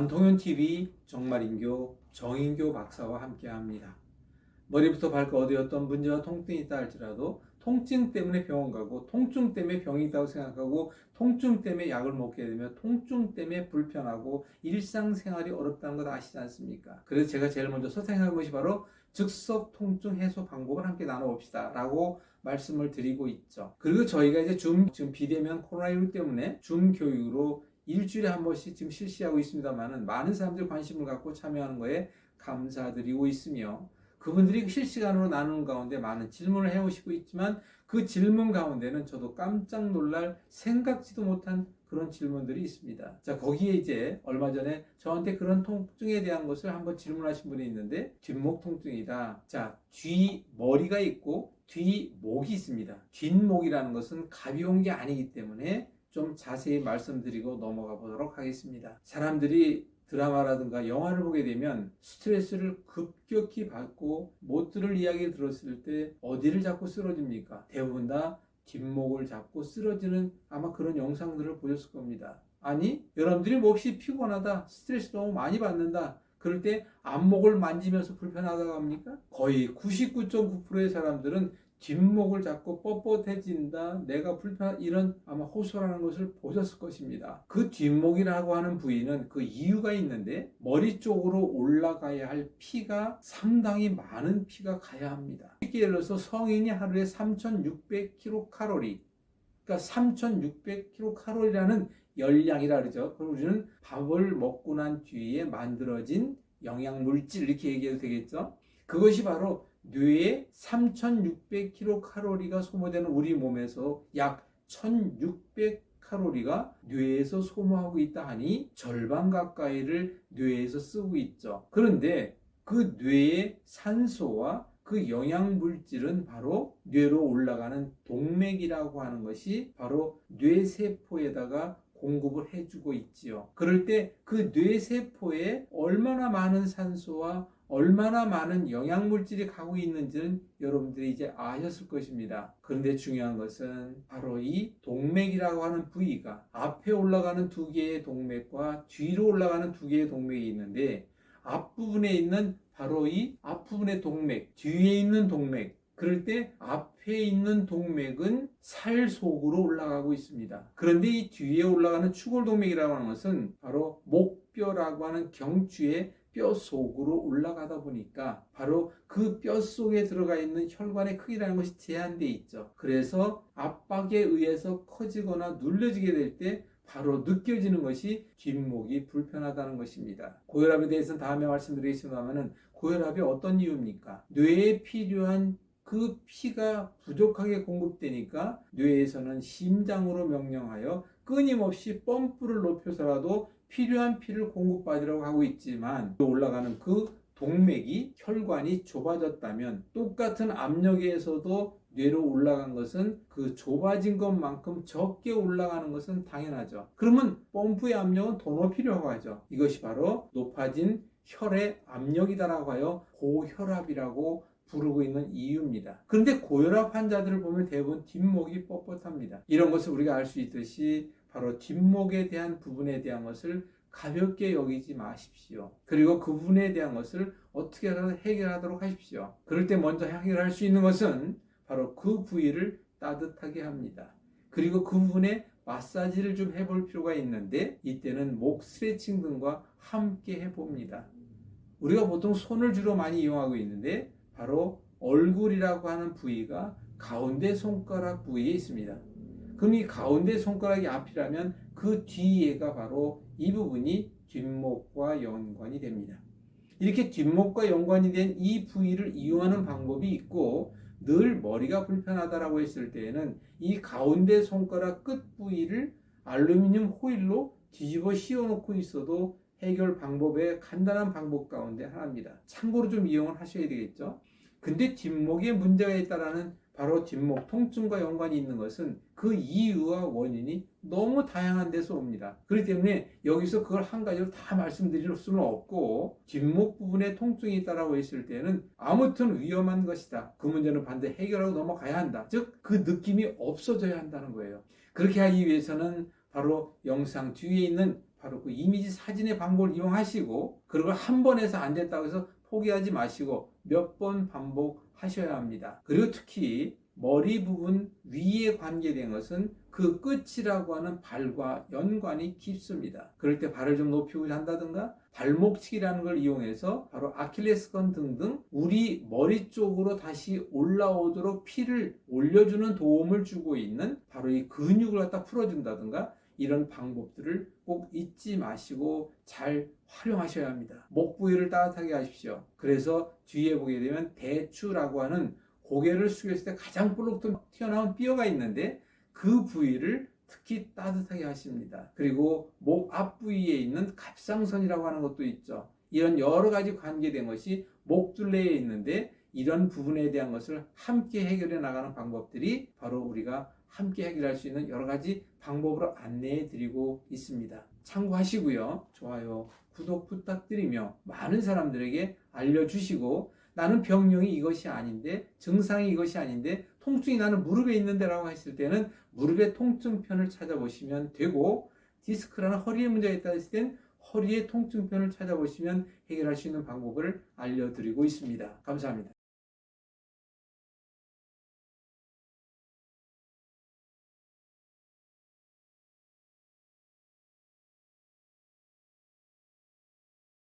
안통현TV 정말인교 정인교 박사와 함께합니다. 머리부터 발끝 어디였던 문제와 통증이 있다 할지라도 통증 때문에 병원 가고 통증 때문에 병이 있다고 생각하고 통증 때문에 약을 먹게 되면 통증 때문에 불편하고 일상생활이 어렵다는 것 아시지 않습니까? 그래서 제가 제일 먼저 선생한 것이 바로 즉석 통증 해소 방법을 함께 나눠봅시다 라고 말씀을 드리고 있죠. 그리고 저희가 이제 줌 지금 비대면 코로나19 때문에 줌 교육으로 일주일에 한 번씩 지금 실시하고 있습니다만은 많은 사람들이 관심을 갖고 참여하는 거에 감사드리고 있으며 그분들이 실시간으로 나누는 가운데 많은 질문을 해오시고 있지만 그 질문 가운데는 저도 깜짝 놀랄 생각지도 못한 그런 질문들이 있습니다. 자, 거기에 이제 얼마 전에 저한테 그런 통증에 대한 것을 한번 질문하신 분이 있는데 뒷목 통증이다. 자, 뒤 머리가 있고 뒷목이 있습니다. 뒷목이라는 것은 가벼운 게 아니기 때문에 좀 자세히 말씀드리고 넘어가 보도록 하겠습니다. 사람들이 드라마라든가 영화를 보게 되면 스트레스를 급격히 받고 못 들을 이야기를 들었을 때 어디를 잡고 쓰러집니까? 대부분 다 뒷목을 잡고 쓰러지는 아마 그런 영상들을 보셨을 겁니다. 아니, 여러분들이 몹시 피곤하다, 스트레스 너무 많이 받는다. 그럴 때 앞목을 만지면서 불편하다고 합니까? 거의 99.9%의 사람들은 뒷목을 잡고 뻣뻣해진다, 내가 불편, 이런 아마 호소라는 것을 보셨을 것입니다. 그 뒷목이라고 하는 부위는 그 이유가 있는데, 머리 쪽으로 올라가야 할 피가 상당히 많은 피가 가야 합니다. 쉽게 예를 들어서 성인이 하루에 3,600kcal, 그러니까 3,600kcal라는 열량이라 그러죠. 그럼 우리는 밥을 먹고 난 뒤에 만들어진 영양 물질 이렇게 얘기해도 되겠죠. 그것이 바로 뇌에 3,600kcal가 소모되는 우리 몸에서 약 1,600칼로리가 뇌에서 소모하고 있다 하니 절반 가까이를 뇌에서 쓰고 있죠. 그런데 그 뇌의 산소와 그 영양 물질은 바로 뇌로 올라가는 동맥이라고 하는 것이 바로 뇌세포에다가 공급을 해주고 있지요. 그럴 때 그 뇌세포에 얼마나 많은 산소와 얼마나 많은 영양 물질이 가고 있는지는 여러분들이 이제 아셨을 것입니다. 그런데 중요한 것은 바로 이 동맥이라고 하는 부위가 앞에 올라가는 두 개의 동맥과 뒤로 올라가는 두 개의 동맥이 있는데 앞부분에 있는 바로 이 앞부분의 동맥, 뒤에 있는 동맥, 그럴 때 앞에 있는 동맥은 살 속으로 올라가고 있습니다. 그런데 이 뒤에 올라가는 추골동맥이라고 하는 것은 바로 목뼈라고 하는 경추의 뼈 속으로 올라가다 보니까 바로 그 뼈 속에 들어가 있는 혈관의 크기라는 것이 제한되어 있죠. 그래서 압박에 의해서 커지거나 눌려지게 될 때 바로 느껴지는 것이 뒷목이 불편하다는 것입니다. 고혈압에 대해서는 다음에 말씀드리겠습니다만은 고혈압이 어떤 이유입니까? 뇌에 필요한 그 피가 부족하게 공급되니까 뇌에서는 심장으로 명령하여 끊임없이 펌프를 높여서라도 필요한 피를 공급받으려고 하고 있지만 올라가는 그 동맥이 혈관이 좁아졌다면 똑같은 압력에서도 뇌로 올라간 것은 그 좁아진 것만큼 적게 올라가는 것은 당연하죠. 그러면 펌프의 압력은 더 높이려고 하죠. 이것이 바로 높아진 혈의 압력이다라고 하여 고혈압이라고 부르고 있는 이유입니다. 그런데 고혈압 환자들을 보면 대부분 뒷목이 뻣뻣합니다. 이런 것을 우리가 알 수 있듯이 바로 뒷목에 대한 부분에 대한 것을 가볍게 여기지 마십시오. 그리고 그 부분에 대한 것을 어떻게든 해결하도록 하십시오. 그럴 때 먼저 해결할 수 있는 것은 바로 그 부위를 따뜻하게 합니다. 그리고 그 부분에 마사지를 좀 해볼 필요가 있는데 이때는 목 스트레칭 등과 함께 해봅니다. 우리가 보통 손을 주로 많이 이용하고 있는데 바로 얼굴이라고 하는 부위가 가운데 손가락 부위에 있습니다. 그럼 이 가운데 손가락이 앞이라면 그 뒤에가 바로 이 부분이 뒷목과 연관이 됩니다. 이렇게 뒷목과 연관이 된 이 부위를 이용하는 방법이 있고 늘 머리가 불편하다라고 했을 때에는 이 가운데 손가락 끝 부위를 알루미늄 호일로 뒤집어 씌워 놓고 있어도 해결 방법의 간단한 방법 가운데 하나입니다. 참고로 좀 이용을 하셔야 되겠죠. 근데 뒷목에 문제가 있다라는 바로 뒷목 통증과 연관이 있는 것은 그 이유와 원인이 너무 다양한 데서 옵니다. 그렇기 때문에 여기서 그걸 한 가지로 다 말씀드릴 수는 없고 뒷목 부분에 통증이 있다라고 했을 때는 아무튼 위험한 것이다. 그 문제는 반드시 해결하고 넘어가야 한다. 즉 그 느낌이 없어져야 한다는 거예요. 그렇게 하기 위해서는 바로 영상 뒤에 있는 바로 그 이미지 사진의 방법을 이용하시고 그걸 한번 해서 안 됐다고 해서 포기하지 마시고 몇 번 반복하셔야 합니다. 그리고 특히 머리 부분 위에 관계된 것은 그 끝이라고 하는 발과 연관이 깊습니다. 그럴 때 발을 좀 높이고 한다든가 발목치기라는 걸 이용해서 바로 아킬레스건 등등 우리 머리 쪽으로 다시 올라오도록 피를 올려주는 도움을 주고 있는 바로 이 근육을 갖다 풀어준다든가 이런 방법들을 꼭 잊지 마시고 잘 활용하셔야 합니다. 목 부위를 따뜻하게 하십시오. 그래서 뒤에 보게 되면 대추라고 하는 고개를 숙였을 때 가장 볼록통 튀어나온 뼈가 있는데 그 부위를 특히 따뜻하게 하십니다. 그리고 목 앞부위에 있는 갑상선이라고 하는 것도 있죠. 이런 여러 가지 관계된 것이 목둘레에 있는데 이런 부분에 대한 것을 함께 해결해 나가는 방법들이 바로 우리가 함께 해결할 수 있는 여러 가지 방법으로 안내해 드리고 있습니다. 참고하시고요. 좋아요, 구독 부탁드리며 많은 사람들에게 알려주시고 나는 병명이 이것이 아닌데 증상이 이것이 아닌데 통증이 나는 무릎에 있는데라고 했을 때는 무릎의 통증편을 찾아보시면 되고 디스크라는 허리에 문제가 있다 했을 땐 허리의 통증편을 찾아보시면 해결할 수 있는 방법을 알려드리고 있습니다. 감사합니다.